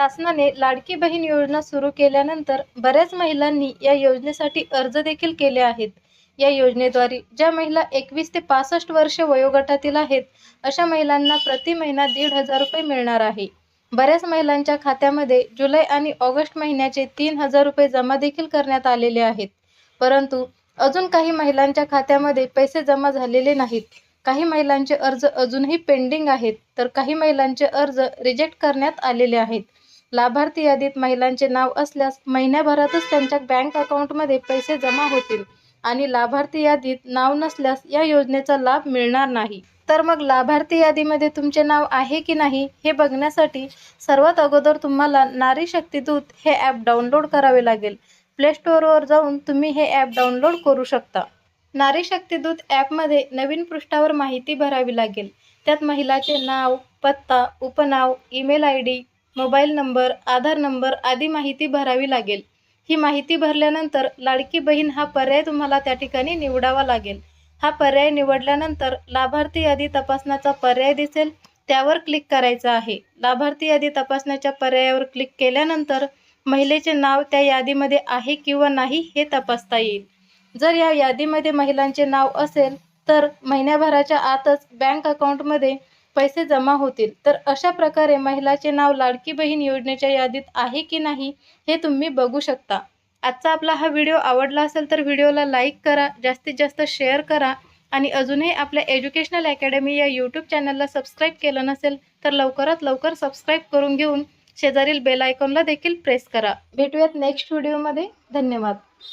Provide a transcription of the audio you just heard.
शासनाने लाडकी बहीण योजना सुरू केल्यानंतर बऱ्याच महिलांनी या योजनेसाठी अर्ज देखील केले आहेत. या योजनेद्वारे ज्या महिला एकवीस ते पासष्ट वर्ष वयोगटातील आहेत अशा महिलांना प्रति महिना दीड हजार रुपये मिळणार आहे. बऱ्याच महिलांच्या खात्यामध्ये जुलै आणि ऑगस्ट महिन्याचे तीन हजार रुपये जमा देखील करण्यात आलेले आहेत. परंतु अजून काही महिलांच्या खात्यामध्ये पैसे जमा झालेले नाहीत. काही महिलांचे अर्ज अजूनही पेंडिंग आहेत तर काही महिलांचे अर्ज रिजेक्ट करण्यात आलेले आहेत. लाभार्थी यादीत महिलांचे नाव असल्यास महिन्याभरातच त्यांच्या बँक अकाउंटमध्ये पैसे जमा होतील आणि लाभार्थी यादीत नाव नसल्यास या योजनेचा लाभ मिळणार नाही. तर मग लाभार्थी यादीमध्ये तुमचे नाव आहे की नाही हे बघण्यासाठी सर्वात अगोदर तुम्हाला नारी शक्ती दूत हे ॲप डाउनलोड करावे लागेल. प्ले स्टोअरवर जाऊन तुम्ही हे ॲप डाउनलोड करू शकता. नारी शक्तीदूत ॲपमध्ये नवीन पृष्ठावर माहिती भरावी लागेल. त्यात महिलाचे नाव पत्ता उपनाव email I D mobile number Aadhaar number आदी माहिती भरावी लागेल. ही माहिती भरल्यानंतर लाडकी बहीण हा पर्याय तुम्हाला त्या ठिकाणी निवडावा लागेल. हा पर्याय निवडल्यानंतर लाभार्थी यादी तपासण्याचा पर्याय दिसेल त्यावर क्लिक करायचं आहे. लाभार्थी यादी तपासण्याच्या पर्यायावर क्लिक केल्यानंतर महिलेचे नाव त्या यादीमध्ये आहे किंवा नाही हे तपासता येईल. जर या यादीमध्ये महिलांचे नाव असेल तर महिन्याभराच्या आतच बँक अकाउंटमध्ये पैसे जमा होतील. तर अशा प्रकारे महिलाचे नाव लाडकी बहीण योजनेच्या यादीत आहे की नाही हे तुम्ही बघू शकता. आजचा आपला हा व्हिडिओ आवडला असेल तर व्हिडिओला लाईक करा जास्तीत जास्त शेअर करा आणि अजूनही आपल्या एज्युकेशनल अकॅडमी या यूट्यूब चॅनलला सबस्क्राईब केलं नसेल तर लवकरात लवकर सबस्क्राईब करून घेऊन शेजारील बेल आयकॉनला देखील प्रेस करा. भेटूयात नेक्स्ट व्हिडिओमध्ये. धन्यवाद.